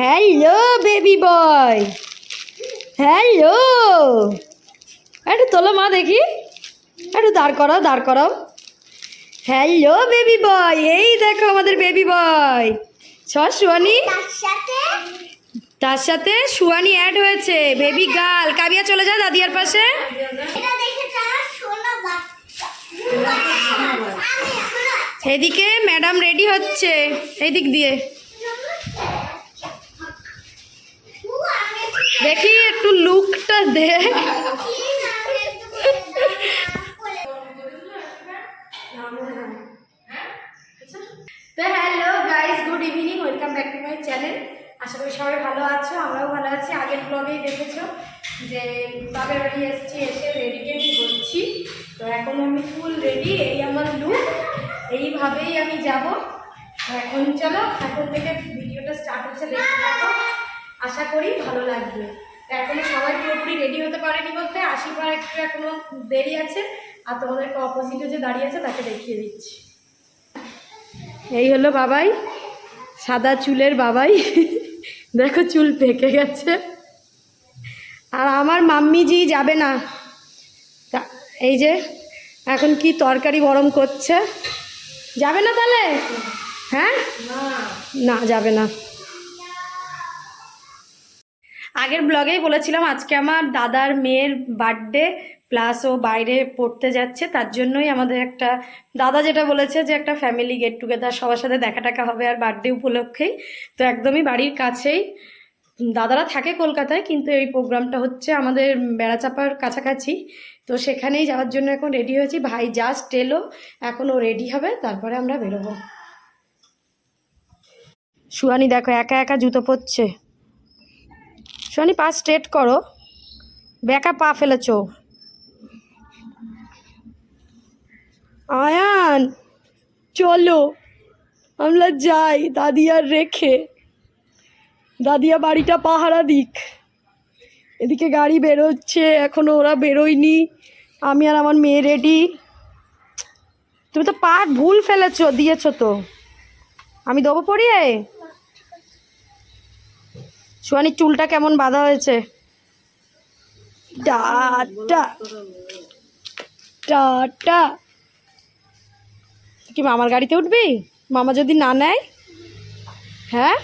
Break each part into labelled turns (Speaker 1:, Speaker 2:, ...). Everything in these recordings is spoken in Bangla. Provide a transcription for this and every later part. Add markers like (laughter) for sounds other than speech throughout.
Speaker 1: হ্যালো বেবি বয় হ্যালো। একটু তোলো মা দেখি। একটু দাঁড় করাও দাঁড় করাও। হ্যালো বেবি বয় এই দেখো আমাদের বেবি বয় ছ সুয়ানি তার সাথে সুয়ানি অ্যাড হয়েছে। বেবি গার্ল কাবিয়া, চলে যা দাদিয়ার পাশে। এদিকে ম্যাডাম রেডি হচ্ছে। এই দিক দিয়ে দেখি একটু লুকটা অপোজিটে যে দাঁড়িয়ে আছে তাকে দেখিয়ে দিচ্ছি। এই হলো বাবাই, সাদা চুলের বাবাই। দেখো চুল পেকে গেছে। আর আমার মাম্মিজি যাবে না। এই যে, এখন কি তরকারি গরম করছে? যাবে না তাহলে? হ্যাঁ? না, যাবে না। আগের ব্লগেই বলেছিলাম আজকে আমার দাদার মেয়ের বার্থডে। প্লাস ও বাইরে পড়তে যাচ্ছে, তার জন্যই আমাদের একটা, দাদা যেটা বলেছে যে একটা ফ্যামিলি গেট টুগেদার সবার সাথে দেখা টাকা হবে আর বার্থডে উপলক্ষেই। তো একদমই বাড়ির কাছেই। দাদারা থাকে কলকাতায়, কিন্তু এই প্রোগ্রামটা হচ্ছে আমাদের বেড়াচাপার কাছাকাছি। তো সেখানেই যাওয়ার জন্য এখন রেডি হয়েছি। ভাই জাস্ট এলো, এখন ও রেডি হবে, তারপরে আমরা বেরোবো। সুয়ানি দেখো, একা একা জুতো পরছে। শনি পা স্ট্রেট করো। বেকা পা ফেলেছ। আয়ান, চলো, আমরা যাই, দাদিয়ার রেখে। দাদিয়া বাড়িটা পাহারা দিক। এদিকে গাড়ি বেরোচ্ছে, এখনও ওরা বেরোয়নি। আমি আর আমার মেয়ে রেডি তুমি তো পা ভুল ফেলেছ, দিয়েছ তো। আমি দেবো পড়িয়ে? সোয়ানির চুলটা কেমন বাঁধা হয়েছে? টাটা টাটা কি মামার গাড়িতে উঠবি? মামা যদি না নেয়? হ্যাঁ?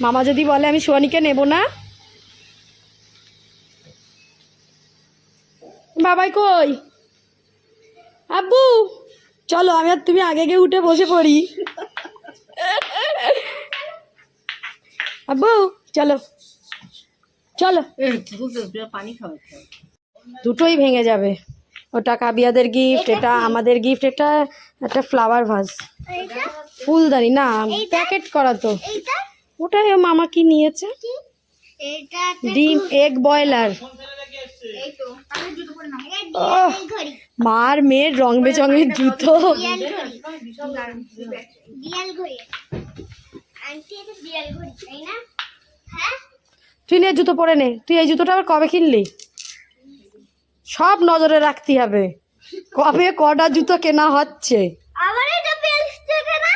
Speaker 1: মামা যদি বলে আমি সোয়ানিকে নেব না? বাবাই কই? আব্বু! চলো আমি আর তুমি আগে গিয়ে উঠে বসে পড়ি। আব্বু চলো। চলো। দুটোই ভেঙে যাবে। ওটা কাবিয়াদের গিফট এটা আমাদের গিফট এটা একটা ফ্লাওয়ার ভাজ ফুলদানি না প্যাকেট করা তো। ওটাই মামা কি নিয়েছে? ডিম এগ বয়লার মার মেয়ের রং বেচঙের জুতো।
Speaker 2: বিয়াল ঘড়ি। আন্টি এটা বিয়াল ঘড়ি তাই না? হ্যাঁ?
Speaker 1: তুই নে জুতো পরে নে। তুই এই জুতোটা আবার কবে কিনলি? সব নজরে রাখতে হবে। কবে কটা জুতো কেনা হচ্ছে?
Speaker 2: আবার এটা বেল্ট থেকে না?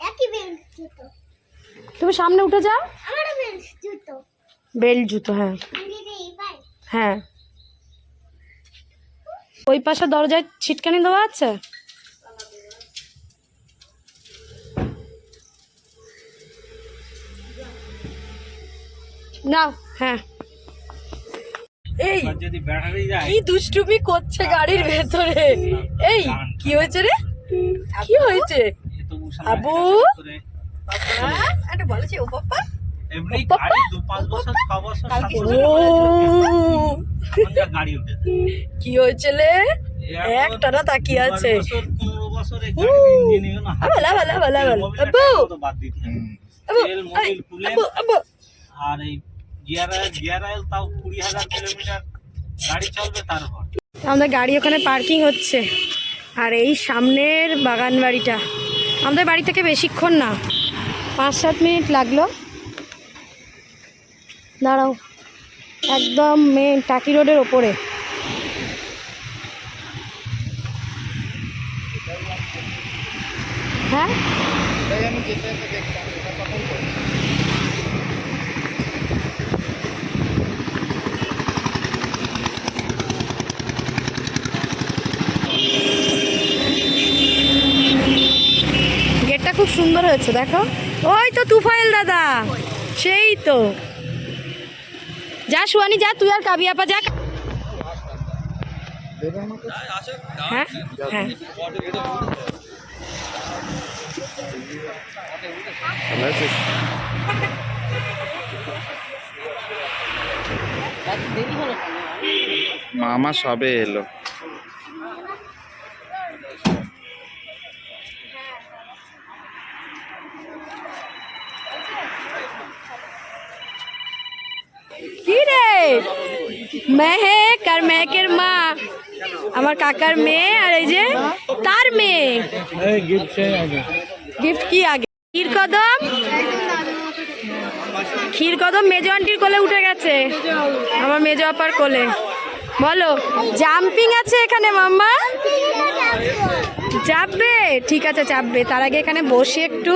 Speaker 2: একই বেল্ট জুতো।
Speaker 1: তুমি সামনে উঠে যাও।
Speaker 2: আমার বেল্ট জুতো।
Speaker 1: বেল্ট জুতো হ্যাঁ। হ্যাঁ। ওই পাশে দরজায় ছিটকানি দেওয়া আছে? নাও হ্যাঁ। এই
Speaker 3: যদি
Speaker 1: কি দুষ্টুমি করছে গাড়ির ভেতরে? এই কি হয়েছে রে? কি হয়েছে? আবু? একটা বলেছে ও
Speaker 3: উঠেছে (laughs)
Speaker 1: কি হয়েছে রে
Speaker 3: এখন
Speaker 1: একটা না তাকিয়ে আছে। আবু, আবু, আবু।
Speaker 3: আর এই গিয়ার অয়েল গিয়ার অয়েল তাও কুড়ি হাজার কিলোমিটার গাড়ি চলবে তারপর।
Speaker 1: আমাদের গাড়ি ওখানে পার্কিং হচ্ছে। আর এই সামনের বাগান বাড়িটা। আমাদের বাড়ি থেকে বেশিক্ষণ না। পাঁচ সাত মিনিট লাগল। দাঁড়াও। একদম মেন টাকি রোডের ওপরে। হ্যাঁ গেটটা খুব সুন্দর হয়েছে, দেখো। ওই তো তুফাইল দাদা, সেই তো। যা সুয়ানি যা, তুই আর কাবি আপা যা হ্যাঁ হ্যাঁ।
Speaker 4: মামা সবে এলো।
Speaker 1: কি রে? মেহেক আর মেহেকের মা আমার কাকার মেয়ে আর এই যে তার মেয়ে। গিফট কি আগে? ক্ষীর কদম? ক্ষীর কদম মেজো আন্টির কোলে উঠে গেছে। আমার মেজো আপার কোলে। বলো জাম্পিং আছে এখানে মাম্মা? চাপবে? ঠিক আছে চাপবে। তার আগে এখানে বসে একটু।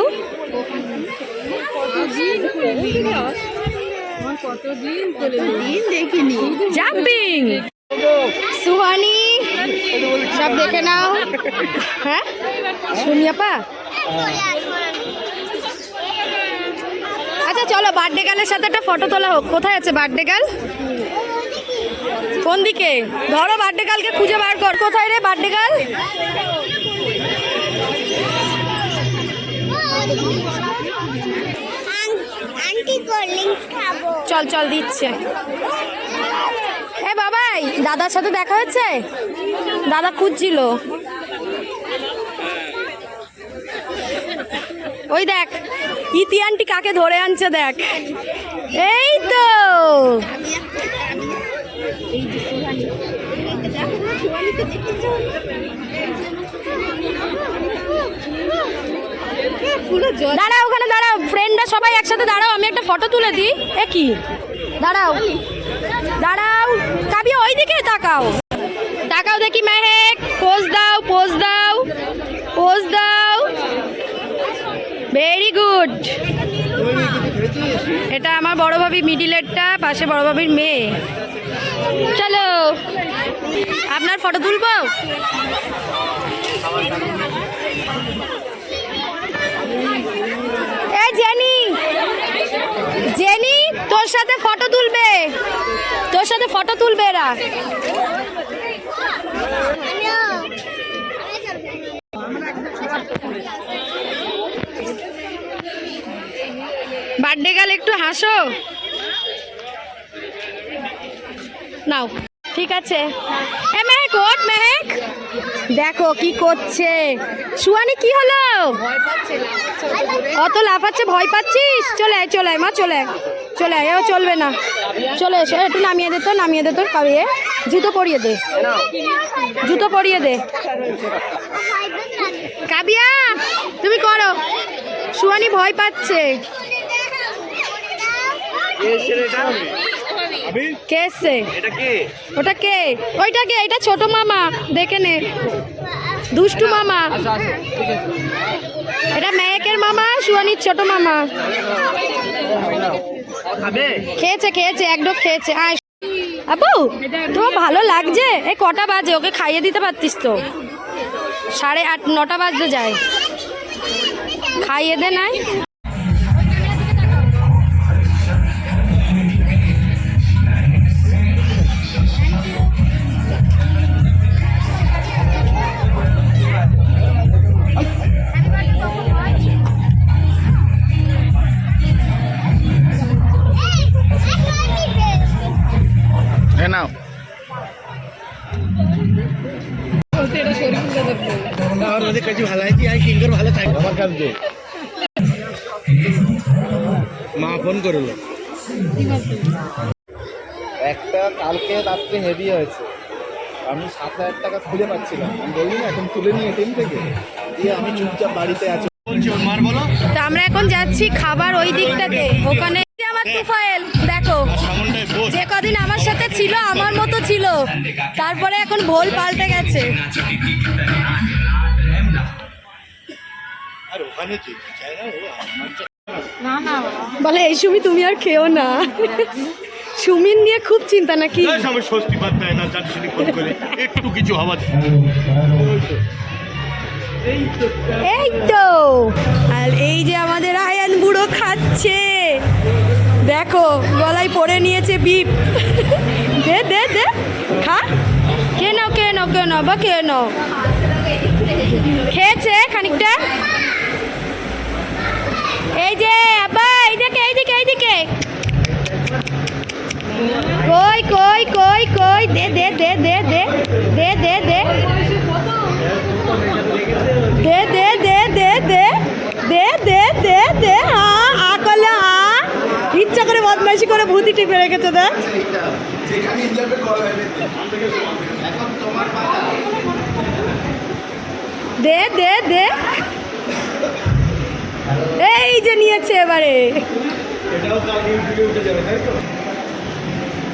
Speaker 1: জাম্পিং সুহানি সব দেখে নাও। হ্যাঁ? সুনিয়াপা আচ্ছা চলো বার্থডে গার্লের সাথে একটা ফটো তোলা হোক। কোথায় আছে বার্থডে গার্ল কোন দিকে? ধরো বার্থডে গার্লকে খুঁজে বার কর। কোথায় রে বার্থডে গার্ল চল চল, দিচ্ছে। এ বাবাই, দাদার সাথে দেখা হচ্ছে দাদা খুঁজছিল। ওই দেখ, ইতি কাকে ধরে আনছে দেখ। এই তো। দাঁড়াও ওখানে, দাঁড়াও। ফ্রেন্ডরা সবাই একসাথে, দাঁড়াও, আমি একটা ফটো তুলে দিই। এ কি? দাঁড়াও। দাঁড়াও। কাবি ওই দিকে তাকাও। তাকাও দেখি মেহেক। পোজ দাও পোজ দাও। পোজ দাও। ভেরি গুড এটা আমার বড় ভাবি মিডিলেরটা পাশে বড় ভাবির মেয়ে। চলো। আপনার ফটো তুলবো? জেনি। জেনি, তোর সাথে ফটো তুলবে। তোর সাথে ফটো তুলবে এরা। বার্থডে গাল একটু হাসো। নাও। ঠিক আছে। এ মেহেক ওট মেহেক। দেখো কি করছে। সুয়ানি কি হলো? অত লাফাচ্ছে, ভয় পাচ্ছিস? চলে আয় চলে আয়, মা, চলে আয়। চলে আয় ও চলবে না। চলে এসো, একটু নামিয়ে দে তো, নামিয়ে দে তোর কাবিয়ে জুতো পরিয়ে দে। জুতো পরিয়ে দে। কাবিয়া, তুমি করো। সুয়ানি ভয় পাচ্ছে। কে এসছে
Speaker 3: এটা কি?
Speaker 1: ওটা কে? ওইটা কে? এটা ছোট মামা। দেখে নে। দুষ্টু মামা। এটা মেয়েকের মামা সুয়ানির ছোট মামা। খেয়েছে খেয়েছে একডোক খেয়েছে। আয়। আপু তোমার ভালো লাগছে? এ কটা বাজে ওকে খাইয়ে দিতে পারতিস তো। সাড়ে আট নটা বাজতে যায়। খাইয়ে দে নাই।
Speaker 4: হ্যাঁ নাও।
Speaker 5: আর ওদের কাছে ভালো আছে আর ফিঙ্গার ভালো থাকে আমার মা ফোন করল।
Speaker 4: একটা কালকে রাত্রে হেভি হয়েছে।
Speaker 5: আমি সাত হাজার টাকা খুলে পাচ্ছিলাম। বলি না এখন তুলে নিয়ে এটিএম থেকে। দিয়ে আমি চুপচাপ বাড়িতে আছি।
Speaker 1: তো আমরা এখন যাচ্ছি খাবার ওই দিকটাতে। ওখানে আমার তুফাইল যে কদিন আমার সাথে ছিল আমার মতো ছিল। তারপরে এখন ভোল পাল্টে গেছে। বলে এই সুমি তুমি আর খেও না। সুমিন নিয়ে খুব চিন্তা নাকি?
Speaker 5: স্বস্তি পাত দেয় না যার শুনি ফোন করে। একটু কিছু
Speaker 1: এই তো। আর এই যে আমাদের আয়ান বুড়ো খাচ্ছে। দেখো, গলায় পরে নিয়েছে বিপ দে দে দে, খা। কে নাও কে নাও কে নাও, বা কে নাও। খেয়েছে খানিকটা। এই যে, আব্বা, এইদিকে এইদিকে এইদিকে। কই কই কই কই, দে দে দে দে দে দে দে দে। বদমাইশি করে ভূতি টিপে রেখেছে দেখ দে দে দে। এই যে নিয়েছে এবারে।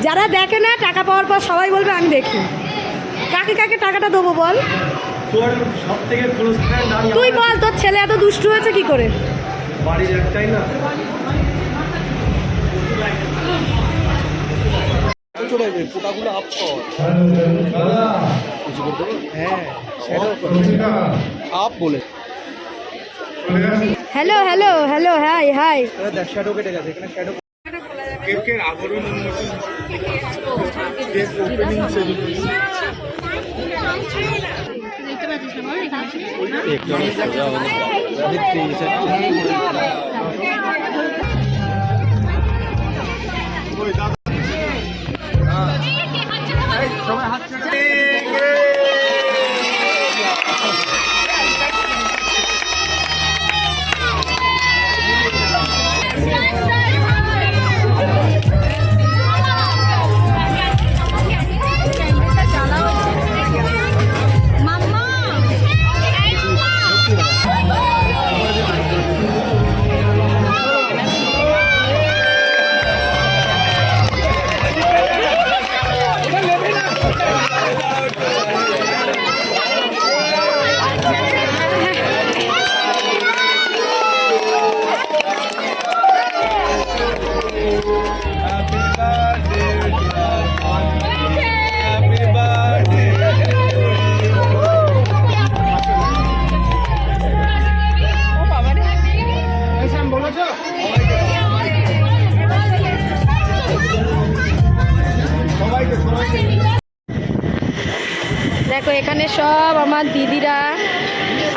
Speaker 1: যারা দেখে না টাকা পাওয়ার পর সবাই বলবে, আমি দেখি। কাকে কাকে টাকাটা দেবো বল? তুই বল, তোর ছেলে এত দুষ্টু হয়েছে কি করে?
Speaker 5: বাড়ির একটাই না। চলে যাবে ফোটাগুলো আপ? হ্যাঁ বলে
Speaker 1: hello hello hello hi hi
Speaker 5: দেখ শ্যাডো কেটে গেছে এখানে শ্যাডো কেকের আবরণ উন্মোচন কেক ওপেনিং সেরিমনি
Speaker 1: সবাই হাত এখানে সব আমার দিদিরা,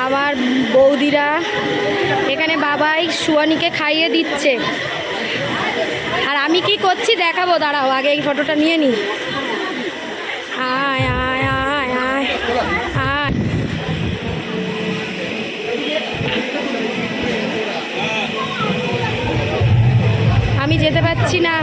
Speaker 1: আমার বৌদিরা, এখানে বাবাই সুয়ানিকে খাইয়ে দিচ্ছে। আর আমি কি করছি দেখাবো? দাঁড়াও, আগে এই ফটোটা নিয়ে নি। আয় আয় আয় আয় আয়। আমি যেতে পারছি না।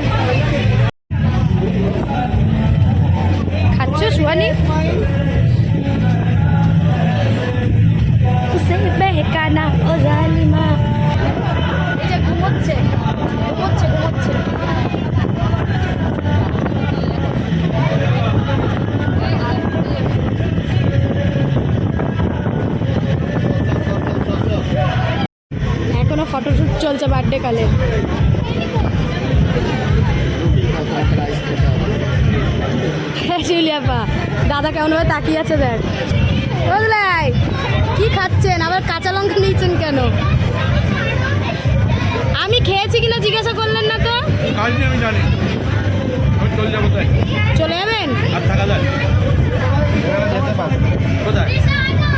Speaker 1: বার্থডে কালে। শিউলিয়াপা দাদা কেমনভাবে তাকিয়ে আছে দেখ। বুঝলাই কি খাচ্ছেন? আবার কাঁচা লঙ্কা নিয়েছেন কেন? আমি খেয়েছি কিনা জিজ্ঞাসা করলেন না তো?
Speaker 5: আমি জানি। চলে
Speaker 1: যাবেন?
Speaker 5: আর থাকা যায় যেতে পারব কোথায়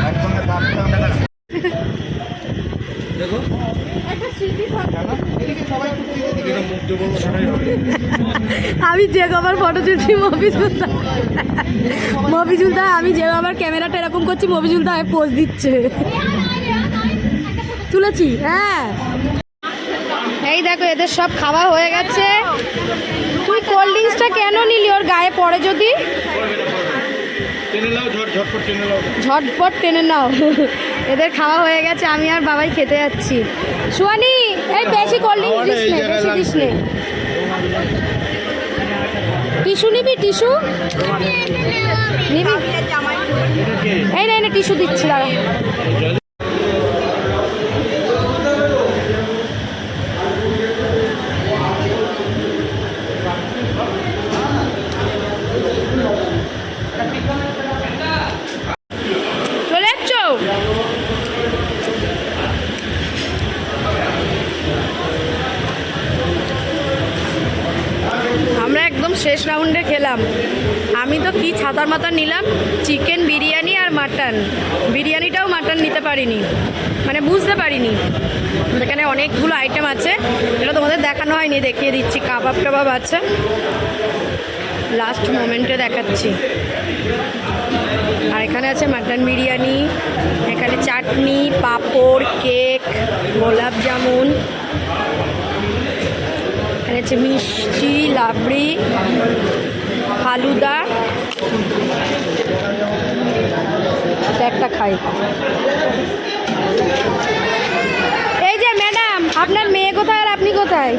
Speaker 5: একসঙ্গে থাকতে দেখো মুখ দেবো ওটাই হবে (laughs)
Speaker 1: আমি যে কবার ফটো তুলছি মফিজুলদা মফিজুলদা আমি যে আবার ক্যামেরাটা এরকম করছি মফিজুলদা পোজ দিচ্ছে। তুলেছি হ্যাঁ। এই দেখো এদের সব খাওয়া হয়ে গেছে। তুই কোল্ড ড্রিঙ্কসটা কেন নিলি? ওর গায়ে পড়ে যদি।
Speaker 5: ঝটপট টেনে নাও।
Speaker 1: এদের খাওয়া হয়ে গেছে আমি আর বাবাই খেতে যাচ্ছি। সুয়ানি এই বেশি কোল্ড ড্রিঙ্কস দিস নে বেশি দিস নে। টিস্যু নিবি টিস্যু? নিবি। এই না এই না টিস্যু দিচ্ছি দাঁড়া। শেষ রাউন্ডে খেলাম। আমি তো কি ছাতার মাথা নিলাম? চিকেন বিরিয়ানি আর মাটন বিরিয়ানিটাও মাটন নিতে পারিনি। মানে বুঝতে পারিনি। এখানে অনেকগুলো আইটেম আছে। এটা তোমাদের দেখানো হয়নি, দেখিয়ে দিচ্ছি। কাবাব টাবাব আছে। লাস্ট মোমেন্টে দেখাচ্ছি। আর এখানে আছে মাটন বিরিয়ানি। এখানে চাটনি, পাঁপড় কেক গোলাপ জামুন। এখানে আছে মিষ্টি লাবড়ি ফালুদা এটা একটা খাই। এই যে ম্যাডাম আপনার মেয়ে কোথায় আর আপনি কোথায়?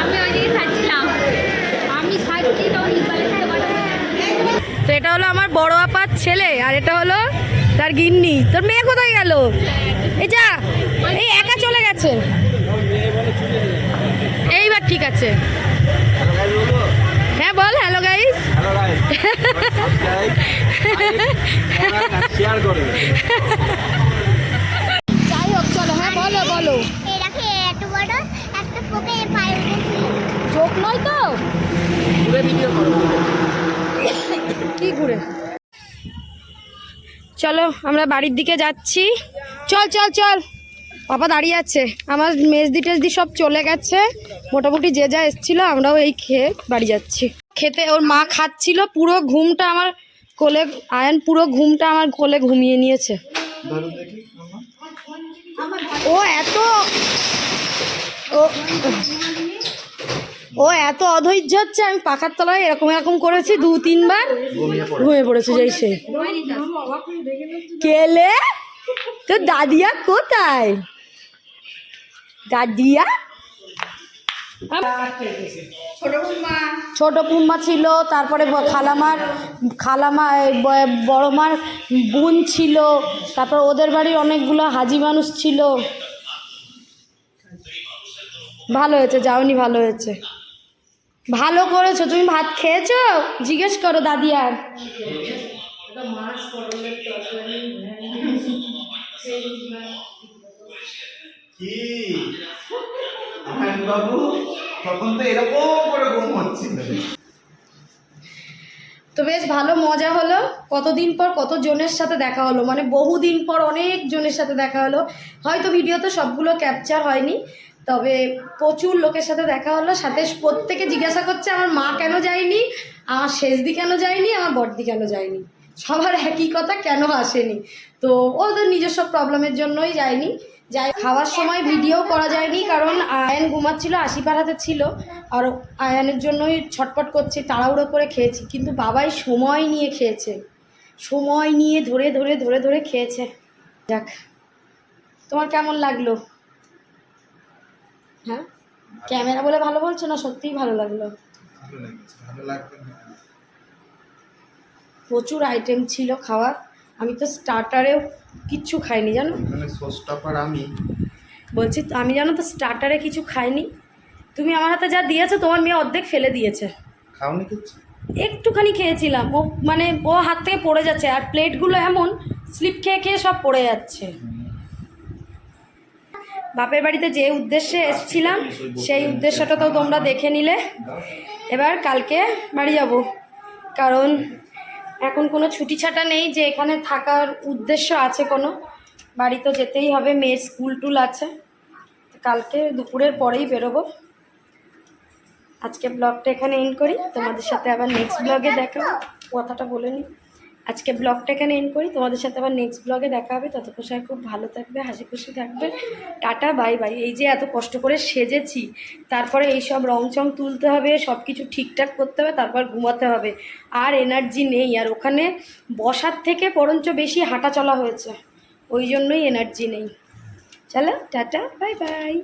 Speaker 2: আমি খাচ্ছিলাম। আমি
Speaker 1: তো এটা হলো আমার বড় আপার ছেলে আর এটা হলো তার গিন্নি। তোর মেয়ে কোথায় গেল? এই যা এই একা চলে গেছে। ঠিক আছে। হ্যাঁ বল হ্যালো গাইস যাই হোক, চলো হ্যাঁ বলো বলো। চোখ নয় তো চলো, আমরা বাড়ির দিকে যাচ্ছি। চল চল চল। পাপা দাঁড়িয়ে আছে। আমার মেজদি টেজদি সব চলে গেছে। মোটামুটি যে যা এসছিল, আমরাও এই খেয়ে বাড়ি যাচ্ছি। খেতে ওর মা খাচ্ছিল, পুরো ঘুমটা আমার কোলে, আয়ন পুরো ঘুমটা আমার কোলে ঘুমিয়ে নিয়েছে। ও এত ও এত অধৈর্য হচ্ছে, আমি পাখার তলায় এরকম এরকম করেছি দু, তিনবার ঘুমিয়ে পড়েছে, যেই সে। কেলে? তো দাদিয়া কোথায়? দাদিয়া ছোট পুম্মা ছিল তারপরে খালামার খালামা এই ব- বড় মার বোন ছিল তারপর ওদের বাড়ির অনেকগুলো হাজি মানুষ ছিল। ভালো হয়েছে যাওনি ভালো হয়েছে। ভালো করেছ তুমি ভাত খেয়েছো? জিজ্ঞেস করো দাদি আর
Speaker 6: কি? বাবু তখন তো এরকম করে ঘুম হচ্ছিল।
Speaker 1: তো বেশ ভালো মজা হলো। কতদিন পর কত জনের সাথে দেখা হলো? মানে বহুদিন পর অনেক জনের সাথে দেখা হলো। হয়তো ভিডিওতে সবগুলো ক্যাপচার হয়নি, তবে প্রচুর লোকের সাথে দেখা হলো। সাথে প্রত্যেকে জিজ্ঞাসা করছে, আমার মা কেন যায়নি? আমার শেষদি কেন যায়নি? আমার বড়দি কেন যায়নি? সবার একই কথা, কেন আসেনি? তো ওদের নিজস্ব প্রবলেমের জন্যই যায়নি। যাই খাওয়ার সময় ভিডিও করা যায়নি কারণ আয়ান ঘুমাচ্ছিল আশি পাড়াতে ছিল আর আয়ানের জন্যই ছটপট করছে তাড়াহুড়ো করে খেয়েছি কিন্তু বাবাই সময় নিয়ে খেয়েছে সময় নিয়ে ধরে ধরে ধরে ধরে খেয়েছে। যাক তোমার কেমন লাগল? হ্যাঁ? ক্যামেরা বলে ভালো বলছো না সত্যিই ভালো লাগল? প্রচুর আইটেম ছিল খাওয়ার। আমি তো স্টার্টারেও কিচ্ছু খাইনি জানো?
Speaker 6: আমি।
Speaker 1: বলছি আমি জানো তো স্টার্টারে কিছু খাইনি। তুমি আমার হাতে যা দিয়েছ তোমার মেয়ে অর্ধেক ফেলে দিয়েছে।
Speaker 6: খাওনি কিছু?
Speaker 1: একটুখানি খেয়েছিলাম। ও মানে ও হাত থেকে পড়ে যাচ্ছে আর প্লেটগুলো এমন স্লিপ খেয়ে খেয়ে সব পড়ে যাচ্ছে। বাপের বাড়িতে যে উদ্দেশ্যে এসেছিলাম সেই উদ্দেশ্যটা তো তোমরা দেখে নিলে। এবার কালকে বাড়ি যাব কারণ এখন কোনো ছুটি ছাটা নেই যে এখানে থাকার উদ্দেশ্য আছে কোনো। বাড়ি তো যেতেই হবে, মেয়ের স্কুল টুল আছে। কালকে দুপুরের পরেই বেরোবো। আজকে ব্লগটা এখানে এন্ড করি। তোমাদের সাথে আবার নেক্সট ব্লগে দেখা কথাটা বলে নিই। আজকে ব্লগটা এখানে এন্ড করি। তোমাদের সাথে আবার নেক্সট ব্লগে দেখা হবে। ততক্ষণ সবাই খুব ভালো থাকবে, হাসি খুশি থাকবে। টাটা বাই বাই এই যে এত কষ্ট করে সেজেছি, তারপরে এই সব রং চং তুলতে হবে সব কিছু ঠিকঠাক করতে হবে, তারপর ঘুমাতে হবে। আর এনার্জি নেই। আর ওখানে বসার থেকে বরঞ্চ বেশি হাঁটা চলা হয়েছে। ওই জন্যই এনার্জি নেই। চলো, টাটা বাই বাই